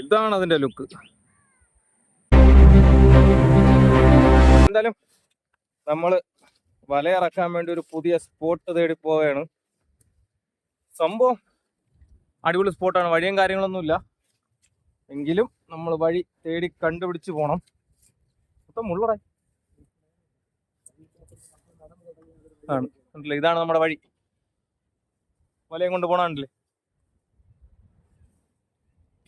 ഇതാണ് അതിന്റെ ലുക്ക്. എന്തായാലും നമ്മൾ വലയിറക്കാൻ വേണ്ടി ഒരു പുതിയ സ്പോട്ട് തേടി പോവുകയാണ്. സംഭവം അടിപൊളി സ്പോട്ടാണ് വഴിയും കാര്യങ്ങളൊന്നുമില്ല എങ്കിലും നമ്മൾ വഴി തേടി കണ്ടുപിടിച്ച് പോണം. മൊത്തം മുള്ളറായി ആണ്. ഇതാണ് നമ്മുടെ വഴി. വലയും കൊണ്ട് പോണാണ്ടില്ലേ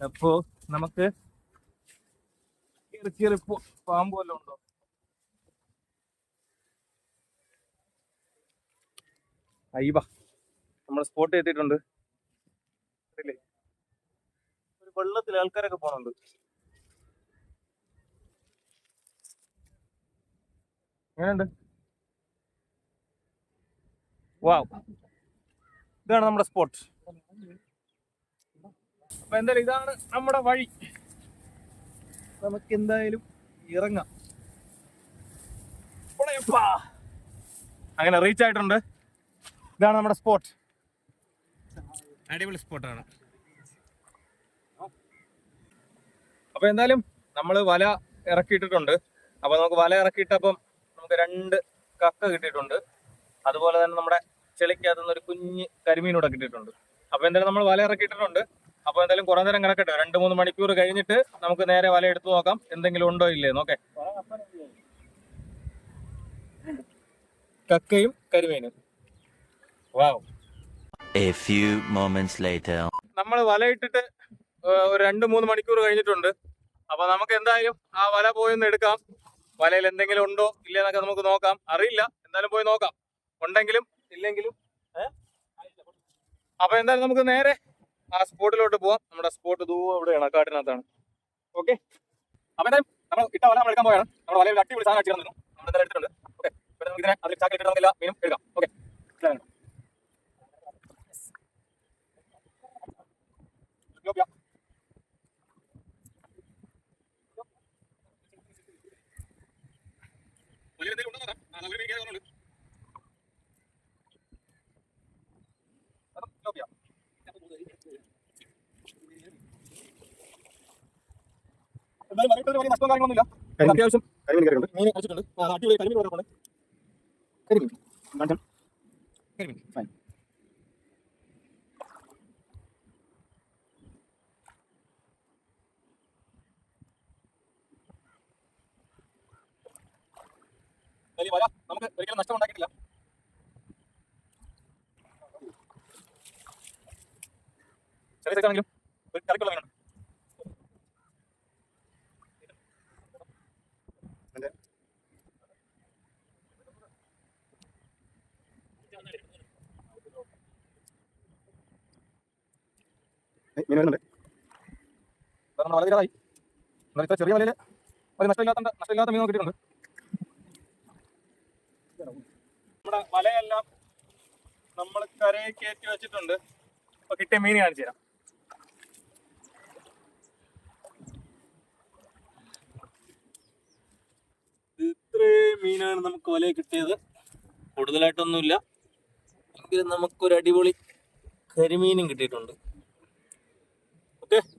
അപ്പോ നമുക്ക് കയറി കയറി പാമ്പ് വല്ലതും ഉണ്ടോ? അയ്യബ നമ്മൾ സ്പോട്ട് എത്തിയിട്ടുണ്ട്? ഒരു വെള്ളത്തിൽ ആൾക്കാരൊക്കെ പോണുണ്ട്. എങ്ങനെയുണ്ട്? വാവ് ഇതാണ് നമ്മുടെ സ്പോട്ട് അപ്പൊ എന്തായാലും ഇതാണ് നമ്മുടെ വഴി. നമുക്ക് എന്തായാലും ഇറങ്ങാം. അങ്ങനെ റീച്ച് ആയിട്ടുണ്ട്. ഇതാണ് നമ്മുടെ സ്പോട്ട് അടിപൊളി സ്പോട്ടാണ് അപ്പൊ എന്തായാലും നമ്മൾ വല ഇറക്കിയിട്ടിട്ടുണ്ട്. അപ്പൊ നമുക്ക് വല ഇറക്കിയിട്ടപ്പം നമുക്ക് രണ്ട് കക്ക കിട്ടിയിട്ടുണ്ട്. അതുപോലെ തന്നെ നമ്മുടെ ചെളിക്കകത്തുനിന്ന് ഒരു കുഞ്ഞ് കരിമീനൂടെ കിട്ടിയിട്ടുണ്ട്. അപ്പൊ എന്തായാലും നമ്മൾ വല ഇറക്കിയിട്ടുണ്ട് അപ്പൊ എന്തായാലും കുറെ നേരം കിടക്കട്ടെ. രണ്ട് മൂന്ന് മണിക്കൂർ കഴിഞ്ഞിട്ട് നമുക്ക് നേരെ വല എടുത്തു നോക്കാം. എന്തെങ്കിലും ഉണ്ടോ ഇല്ലേ നോക്കെ കക്കയും കരിമീനും. വാവ്. A few moments later. നമ്മൾ വലയിട്ടിട്ട് ഇട്ടിട്ട് ഒരു രണ്ട് മൂന്ന് മണിക്കൂർ കഴിഞ്ഞിട്ടുണ്ട്. അപ്പൊ നമുക്ക് എന്തായാലും ആ വല പോയി ഒന്ന് എടുക്കാം. വലയിൽ എന്തെങ്കിലും ഉണ്ടോ ഇല്ലെന്നൊക്കെ നമുക്ക് നോക്കാം. അറിയില്ല. എന്തായാലും പോയി നോക്കാം. ഉണ്ടെങ്കിലും ഇല്ലെങ്കിലും? അപ്പൊ എന്തായാലും നമുക്ക് നേരെ ആ സ്പോട്ടിലോട്ട് പോവാം. നമ്മുടെ സ്പോട്ട് ദൂ അവിടെയാണ് കാട്ടിനകത്താണ് ഓക്കെ അപ്പൊ നമ്മൾ ഇട്ട വല നമ്മൾ എടുക്കാൻ പോയാണ് നമ്മുടെ വലയിൽ അടിപൊളി സാധനം അടിച്ചിരുന്നു നമ്മൾ എന്തായാലും എടുത്തിട്ടുണ്ട്. ഓക്കെ നമുക്ക് ഇതിനെ അതിൽ ചാക്കിൽ ഇട്ടിട്ട് എല്ലാ മീനും എടുക്കാം. ഓക്കെ വലിയ എന്തെങ്കിലും ഉണ്ടോ നോക്കാം ആ, ഒരു മീൻ കയറി വന്നിട്ടുണ്ട്. അതും stop ചെയ്യാം. എന്തായാലും വലയിട്ടതിന് വലിയ നഷ്ടവും കാര്യങ്ങളൊന്നുമില്ല. ഇത് അത്യാവശ്യം മീൻ കഴിച്ചിട്ടുണ്ട് അടിപൊളി കരിമീൻ കിടപ്പുണ്ട്. കരിമീൻ. കാണിച്ചാ. കരിമീൻ. Fine. വലിയ വല നമുക്ക് ഒരിക്കലും നഷ്ടം ഉണ്ടാക്കിയിട്ടില്ല ചെറിയ സൈസാണെങ്കിലും ഒരു കറിക്കുള്ള മീനുണ്ട് മീൻ വരുന്നുണ്ട് നമ്മൾ വളരെ തീരായി എന്നാൽ ഇത്ര ചെറിയ മലയിൽ ഒരു നഷ്ടമില്ലാത്ത നഷ്ടമില്ലാത്ത മീൻ കിട്ടിയിട്ടുണ്ട്. നമ്മുടെ വലയെല്ലാം നമ്മൾ കരയെ കയറ്റി വെച്ചിട്ടുണ്ട്. അപ്പൊ കിട്ടിയ മീൻ കാണിച്ചു തരാം. മീനാണ് നമുക്ക് വല കിട്ടിയത്. കൂടുതലായിട്ടൊന്നുമില്ല. എങ്കിലും നമുക്കൊരു അടിപൊളി കരിമീനും കിട്ടിയിട്ടുണ്ട്. ഓക്കെ